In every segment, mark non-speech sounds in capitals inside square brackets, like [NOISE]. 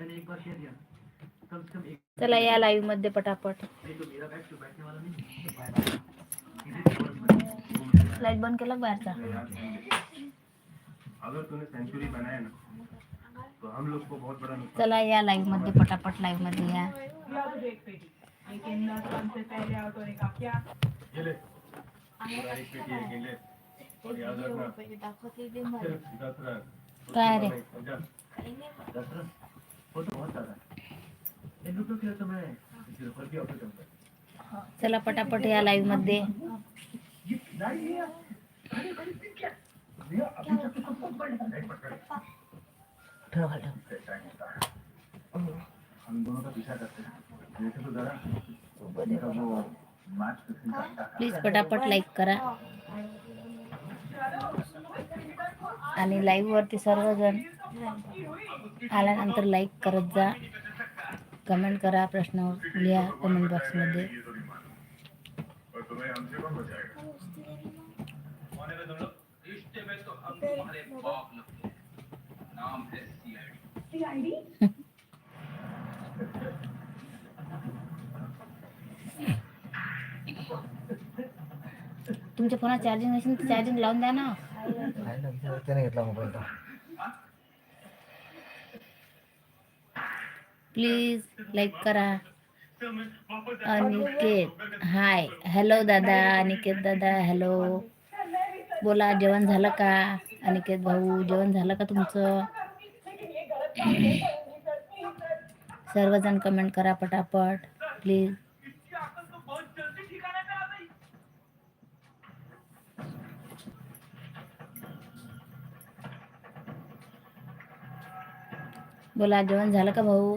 मैंने एक बार कह दिया कम से कम एक चला या लाईव्हमध्ये पटापट। नहीं तो मेरा बैग तो बैठने वाला नहीं। है, बाहर सीधे लाइट बंद केला का बाहेरचा? अगर तूने सेंचुरी बनाया ना तो हम लोग को बहुत बड़ा नुकसान। चला या लाईव्हमध्ये पटापट लाईव्हमध्ये या। लेकिन हमसे पहले आउट होने का क्या? ये ले। पूरा एक पेटी है गिन ले। और याद रखना। चल, दस रन काय रे? समझा? वो तो बहुत ज़्यादा है। तो मैं भी ऑफ़र करूँगा चला पटापट या लाईव्ह मध्ये ये खिलाड़ी है यार। अरे क्या? भैया अभी तक तो सब पकड़ ठेव ठेव टाइम हम दोनों का पीछा करते हैं। देखे तो जरा वो मैच फिक्सिंग करता है। प्लीज़ पटापट लाइक करा। आणि लाईव्ह वरती सर्वजण आल्यानंतर लाईक करत जा. कमेंट करा प्रश्न लिहा कमेंट बॉक्समध्ये [LAUGHS] तुमच्या फोनात चार्जिंग असेल तर चार्जिंग लावून द्या ना. त्याने घेतला मोबाईल तो. प्लीज लाईक करा. अनिकेत हाय. हॅलो दादा अनिकेत दादा हॅलो. बोला जेवण झालं का? अनिकेत भाऊ जेवण झालं का तुमचं? [CLEARS THROAT] सर्वजण कमेंट करा पटापट प्लीज. बोला झालं का भाऊ?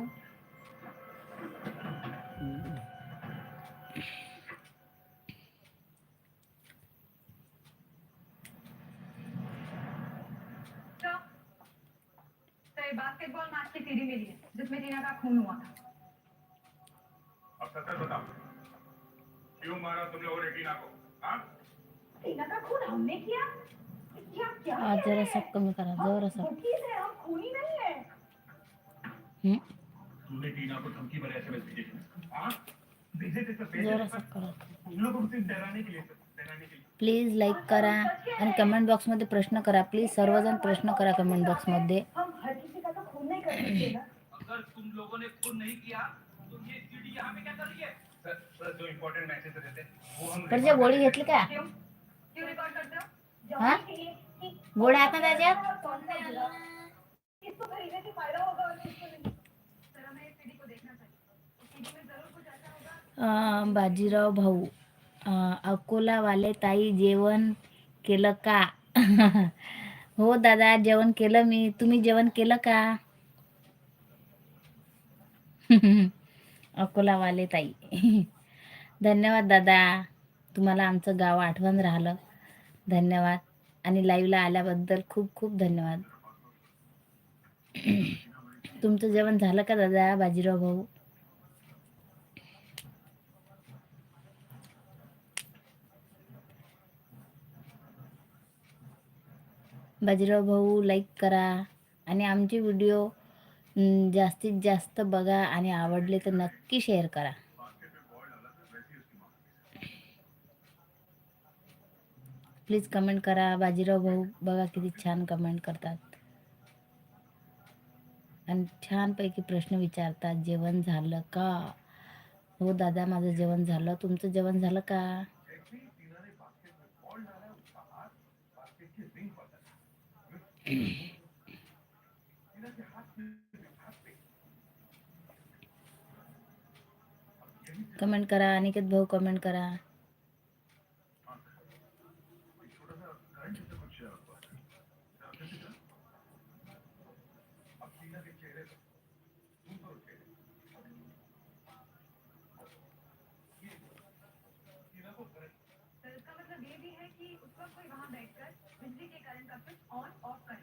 बास्केटबॉल मैच की सीडी मिली है जिसमें टीना का खून हुआ था अब सच बताओ क्यों मारा तुम लोगों ने को हाँ का खून हमने किया क्या क्या आज जरासा कमी करा जरासा वकील है हम खूनी नहीं है हं? तूने टीना को धमकी भरे एसएमएस भेजे थे। हाँ? भेजे थे सर जरासा करा। तुम लोगों को डराने के लिए डराने के लिए। प्लीज़ लाईक करा आणि कमेंट बॉक्समध्ये प्रश्न करा. प्लीज़ सर्वजण प्रश्न करा कमेंट बॉक्समध्ये अगर तुम लोगों ने खून नहीं किया तो ये सीडी यहाँ पे क्या कर रही है? सर सर जो इम्पोर्टेंट रहते हैं वो हम गोळी घेतली का क्यों? रिकॉर्ड करते हो? हाँ? गोळ्या आता त्याच्यात कौन सा जिला? किसको खरीदने से फ़ायदा होगा बाजीराव भाऊ अं, अकोलावाले ताई जेवण केलं का? [LAUGHS] हो दादा जेवण केलं मी. तुम्ही जेवण केलं का? [LAUGHS] अकोलावाले ताई. [LAUGHS] धन्यवाद दादा. तुम्हाला आमचं गाव आठवण राहिलं. धन्यवाद. आणि लाईव्हला आल्याबद्दल खूप खूप धन्यवाद. [CLEARS THROAT] तुमचं जेवण झालं का दादा बाजीराव भाऊ? बाजीराव भाऊ लाईक करा आणि आमचे व्हिडिओ जास्तीत जास्त बघा आणि आवडले तर नक्की शेअर करा. प्लीज कमेंट करा. बाजीराव भाऊ बघा किती छान कमेंट करतात. आणि छानपैकी प्रश्न विचारतात जेवण झालं का? हो दादा माझं जेवण झालं. तुमचं जेवण झालं का? कमेंट करा अनिकेत भाऊ कमेंट करा. तो इसका मतलब ये भी है कि उस वक्त कोई वहां बैठकर बिजली के करंट का स्विच ऑन ऑफ कर। रहा था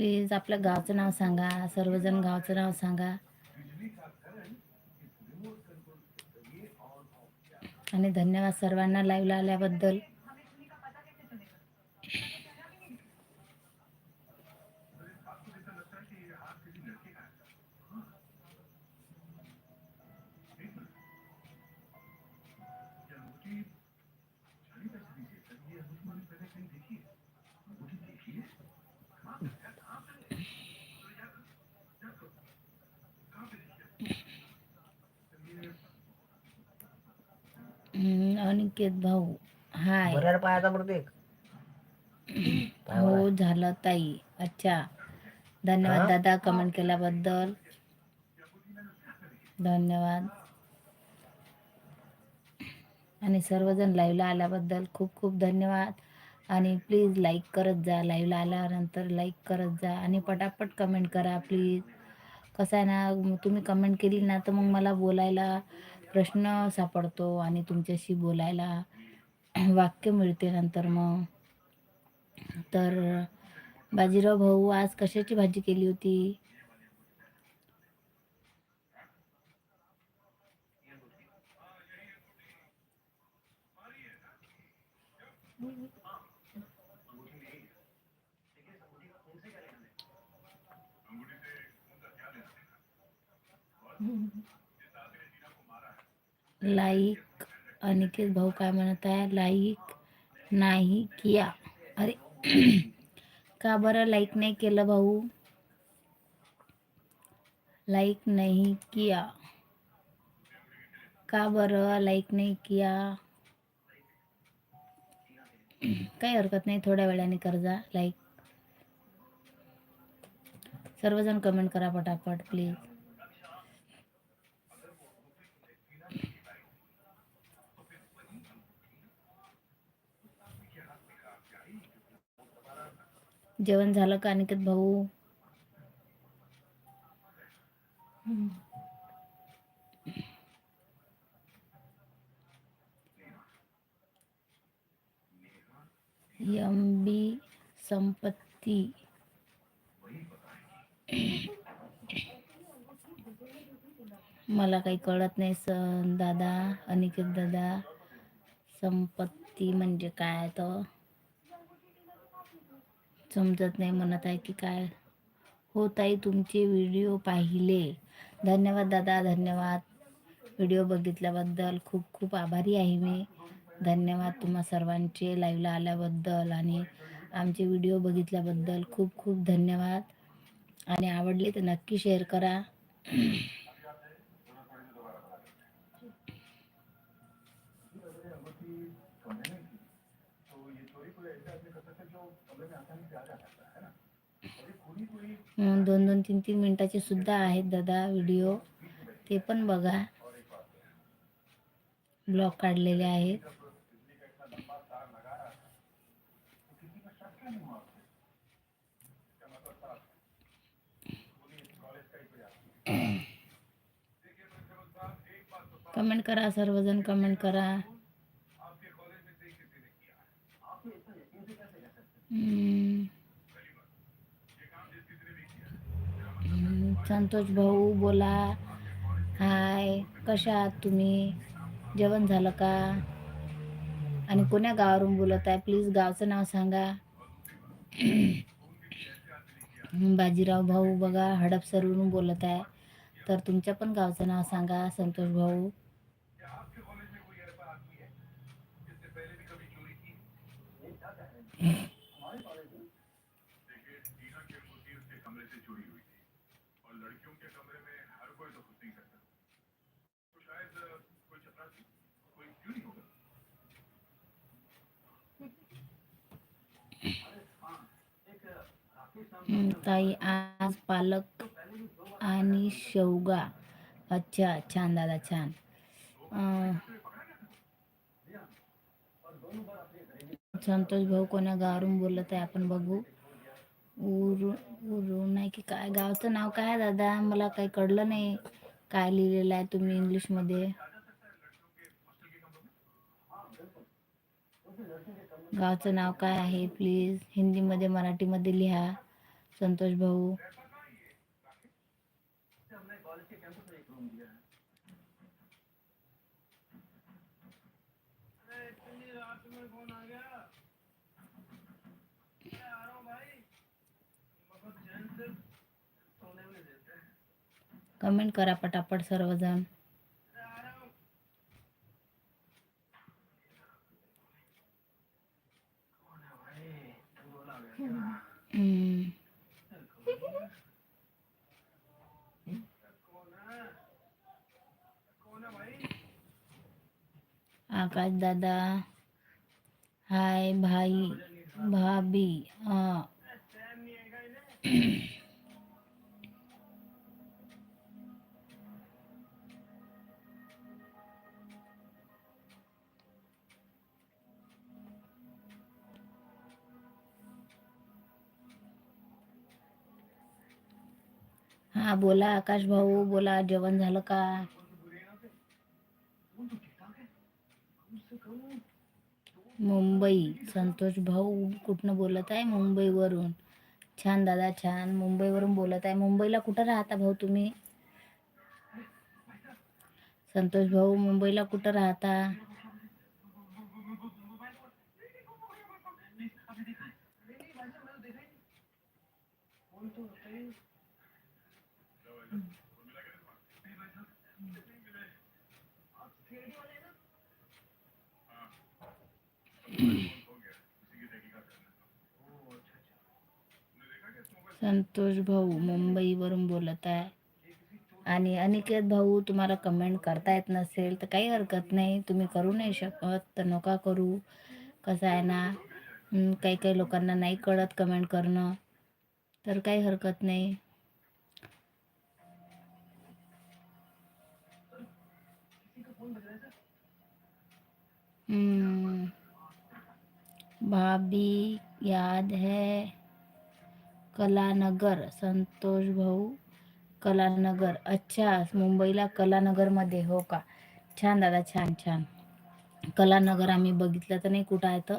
प्लीज आपलं गावचं नाव सांगा सर्वजण गावचं नाव सांगा. आणि धन्यवाद सर्वांना लाईव्हला आल्याबद्दल. अनिकेत भाऊ. हाय. पायाचा प्रत्येक [CLEARS THROAT] हो झालं ताई. अच्छा. धन्यवाद? दादा कमेंट केल्याबद्दल. धन्यवाद. आणि सर्वजण लाईव्हला आल्याबद्दल खूप खूप धन्यवाद. आणि प्लीज लाईक करत जा. लाईव्हला आल्यानंतर लाईक करत जा. आणि पटापट कमेंट करा प्लीज कसं आहे ना तुम्ही कमेंट केली ना तर मग मला बोलायला प्रश्न सापडतो आणि तुमच्याशी बोलायला [CLEARS THROAT] वाक्य मिळते नंतर मग. तर बाजीराव भाऊ आज कशाची भाजी केली होती? लाईक अनिकेत भाऊ काय म्हणत आहे? लाईक नाही किया. अरे [CLEARS THROAT] का बरं लाईक नाही केलं भाऊ? लाईक नाही किया. का बरं लाईक नाही किया? काही हरकत नाही थोड्या वेळाने कर्जा लाईक. सर्वजण कमेंट करा पटापट प्लीज जेवण झालं का अनिकेत भाऊ? एम बी संपत्ती. मला काही कळत नाही स दादा अनिकेत दादा. संपत्ती म्हणजे काय तर? समजत नाही म्हणत आहे की काय हो ताई तुमचे व्हिडिओ पाहिले. धन्यवाद दादा धन्यवाद. व्हिडिओ बघितल्याबद्दल खूप खूप आभारी आहे मी. धन्यवाद तुम्हा सर्वांचे लाईव्हला आल्याबद्दल आणि आमचे व्हिडिओ बघितल्याबद्दल खूप खूप धन्यवाद. आणि आवडले तर नक्की शेअर करा. दोन दोन तीन तीन मिनटाचे सुद्धा आहेत दादा व्हिडिओ ते पण बघा. ब्लॉग काढलेले आहेत. कमेंट करा सर्वजण कमेंट करा. हम्म. हम्म, संतोष भाऊ बोला. हाय कशा आहात तुम्ही? जेवण झालं का? आणि कोण्या गावावरून बोलत आहे? प्लीज गावचं नाव सांगा. [CLEARS THROAT] बाजीराव भाऊ बघा हडपसरवरून बोलत आहे. तर तुमच्या पण गावचं नाव सांगा संतोष भाऊ. [CLEARS THROAT] [CLEARS THROAT] और लड़कियों के कमरे में हर कोई तो कुछ नहीं करता। तो शायद कोई चपरासी कोई क्यों नहीं होगा? ताई आज पालक आणि शेवगा. अच्छा छान दादा छान. संतोष भाऊ कोण्या गावावरून बोलत आहे आपण बघू. उरू उरू नाही की काय. गावचं नाव काय आहे दादा? मला काही कळलं नाही. काय लिहिलेलं आहे तुम्ही इंग्लिशमध्ये? गावचं नाव काय आहे? प्लीज हिंदीमध्ये मराठीमध्ये लिहा. संतोष भाऊ से हमने कॉलेज के कैंपस में एक रूम दिया है कमेंट करा पटापट सर्वजण. हम्म. आकाश दादा. हाय भाई भाभी. हा बोला आकाश भाऊ बोला जेवण झालं का? मुंबई संतोष भाऊ कुठनं बोलत आहे? मुंबईवरून. छान दादा छान. मुंबईवरून बोलत आहे. मुंबईला कुठं राहता भाऊ तुम्ही? संतोष भाऊ मुंबईला कुठं राहता? संतोष भाऊ मुंबईवरून बोलत आहे. आणि अनिकेत भाऊ तुम्हाला कमेंट करता येत नसेल तर काही हरकत नाही. तुम्ही करू नाही शकत तर नका करू. कसं आहे ना काही काही लोकांना नाही कळत कमेंट करणं. तर काही हरकत नाही. हम्म, भाभी याद है? कलानगर संतोष भाऊ कलानगर. अच्छा मुंबईला कलानगरमध्ये हो का? छान दादा छान छान. कलानगर आम्ही बघितलं तर नाही कुठं आहे तर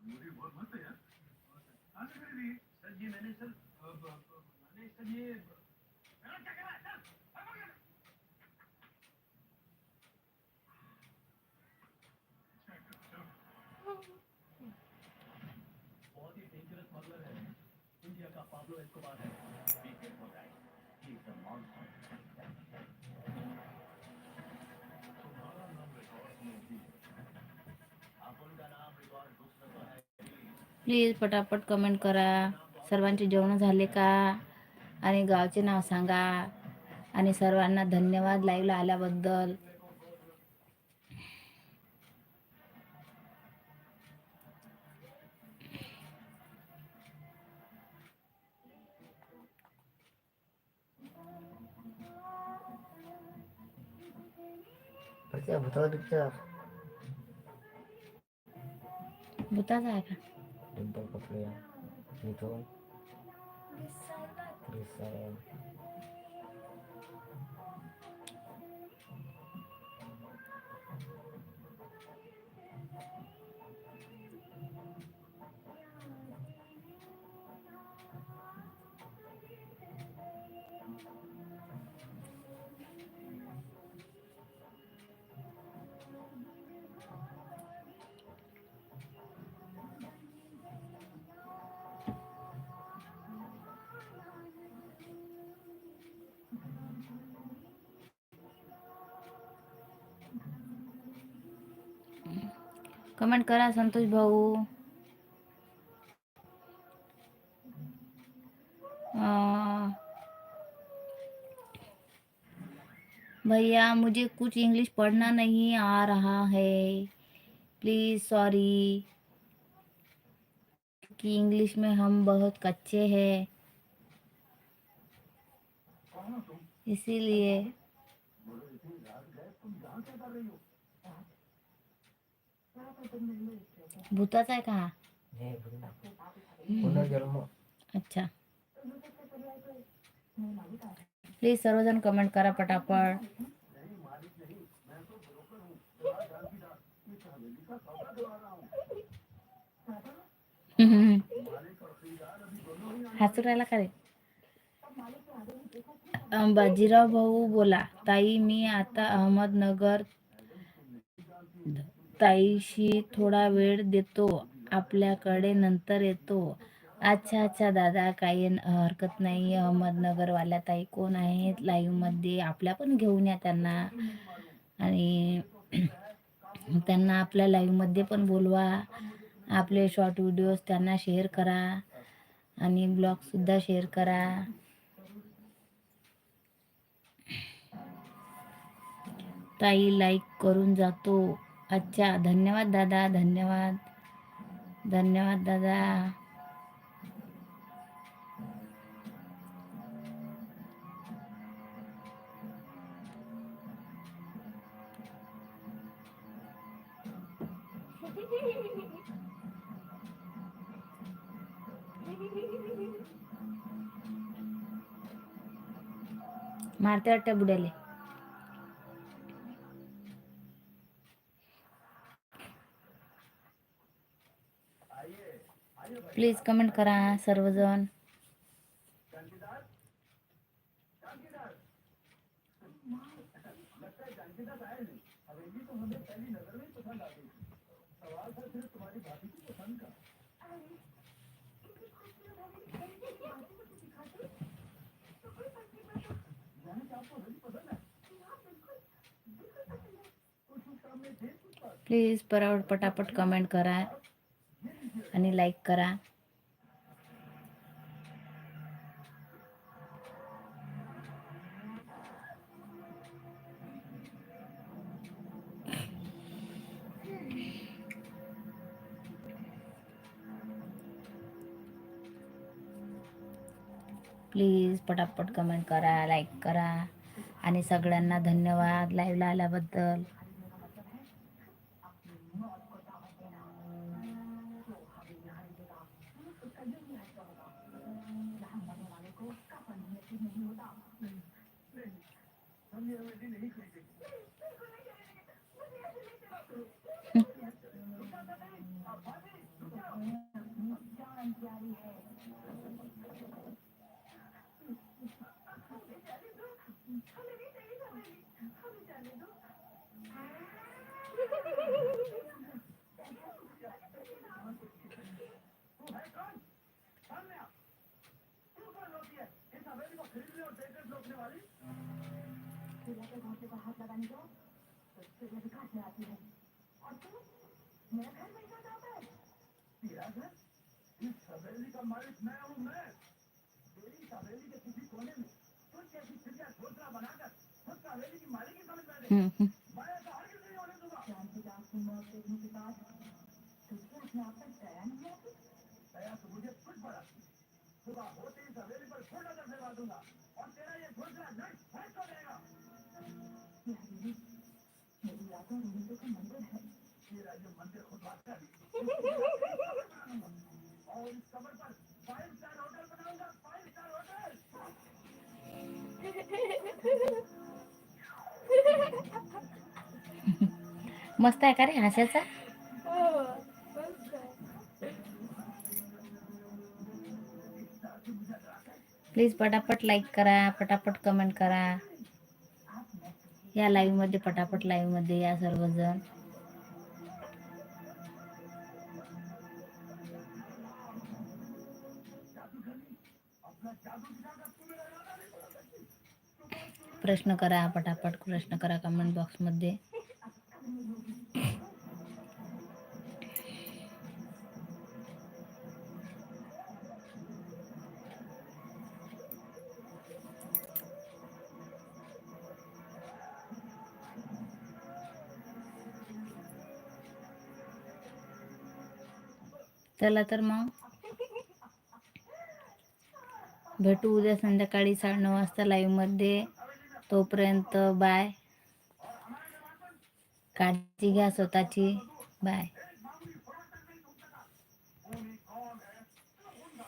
मुझे बहुत मस्त है यार कहाँ से खरीदी सर ये मैंने सर अ, ब- ब- मैंने सर ये मैंने क्या करा है बहुत ही डेंजरस स्मगलर है इंडिया का पाब्लो एस्कोबार है तुम्हारा नाम रिकॉर्ड में भी नाम रिकॉर्ड तो है प्लीज पटापट कमेंट करा. सर्वांचे जेवण झाले का? आणि गावचे नाव सांगा. आणि सर्वांना धन्यवाद लाईव्हला आल्याबद्दल. भूताचा आहे का? Amin. कमेंट करा संतोष भाऊ. भैया मुझे कुछ इंग्लिश पढ़ना नहीं आ रहा है. Please sorry. कि इंग्लिश में हम बहुत कच्चे हैं. इसीलिए. भूताचा आहे का? अच्छा. प्लीज सर्वजण कमेंट करा पटापट. हसू राहिला का रे? बाजीराव भाऊ बोला. ताई मी आता अहमदनगर ताईशी थोडा वेळ देतो आपल्याकडे नंतर येतो. अच्छा अच्छा दादा काही हरकत नाही. अहमदनगरवाल्या ताई कोण आहेत? लाईव्हमध्ये आपल्या पण घेऊन या त्यांना. आणि [CLEARS THROAT] त्यांना आपल्या लाईव्हमध्ये पण बोलवा. आपले शॉर्ट व्हिडिओज त्यांना शेअर करा. आणि ब्लॉगसुद्धा शेअर करा. ताई लाईक करून जातो. अच्छा धन्यवाद दादा धन्यवाद. धन्यवाद दादा. मारते वाटतं बुड्याले प्लीज़ कमेंट करा सर्वजण प्लीज़ परावड पटापट कमेंट करा आणि लाईक करा. प्लीज पटापट कमेंट करा लाईक करा. आणि सगळ्यांना धन्यवाद लाईव्हला आल्याबद्दल. 听不到。嗯。इस हवेली का मालिक मैं हूँ मैं मेरी हवेली के किसी कोने में तुझ जैसी चिड़िया बनाकर खुद का हवेली की मालिक ही समझ बैठे मैं ऐसा हरगिज नहीं होने दूंगा दया तो मुझे कुछ बड़ा सुबह होते इस हवेली पर छोटा नजर से दूंगा और तेरा ये घोसला नष्ट फैस हो और मस्त आहे का रे हास्याचा? प्लीज पटापट लाईक करा पटापट कमेंट करा. या लाईव्हमध्ये पटापट लाईव्हमध्ये या सर्वजण. प्रश्न करा पटापट प्रश्न करा कमेंट बॉक्स चला तर मग. भेटू उद्या संध्याकाळी साडेनऊ वाजता लाईव्हमध्ये. तोपर्यंत बाय काळजी घ्या स्वतःची. बाय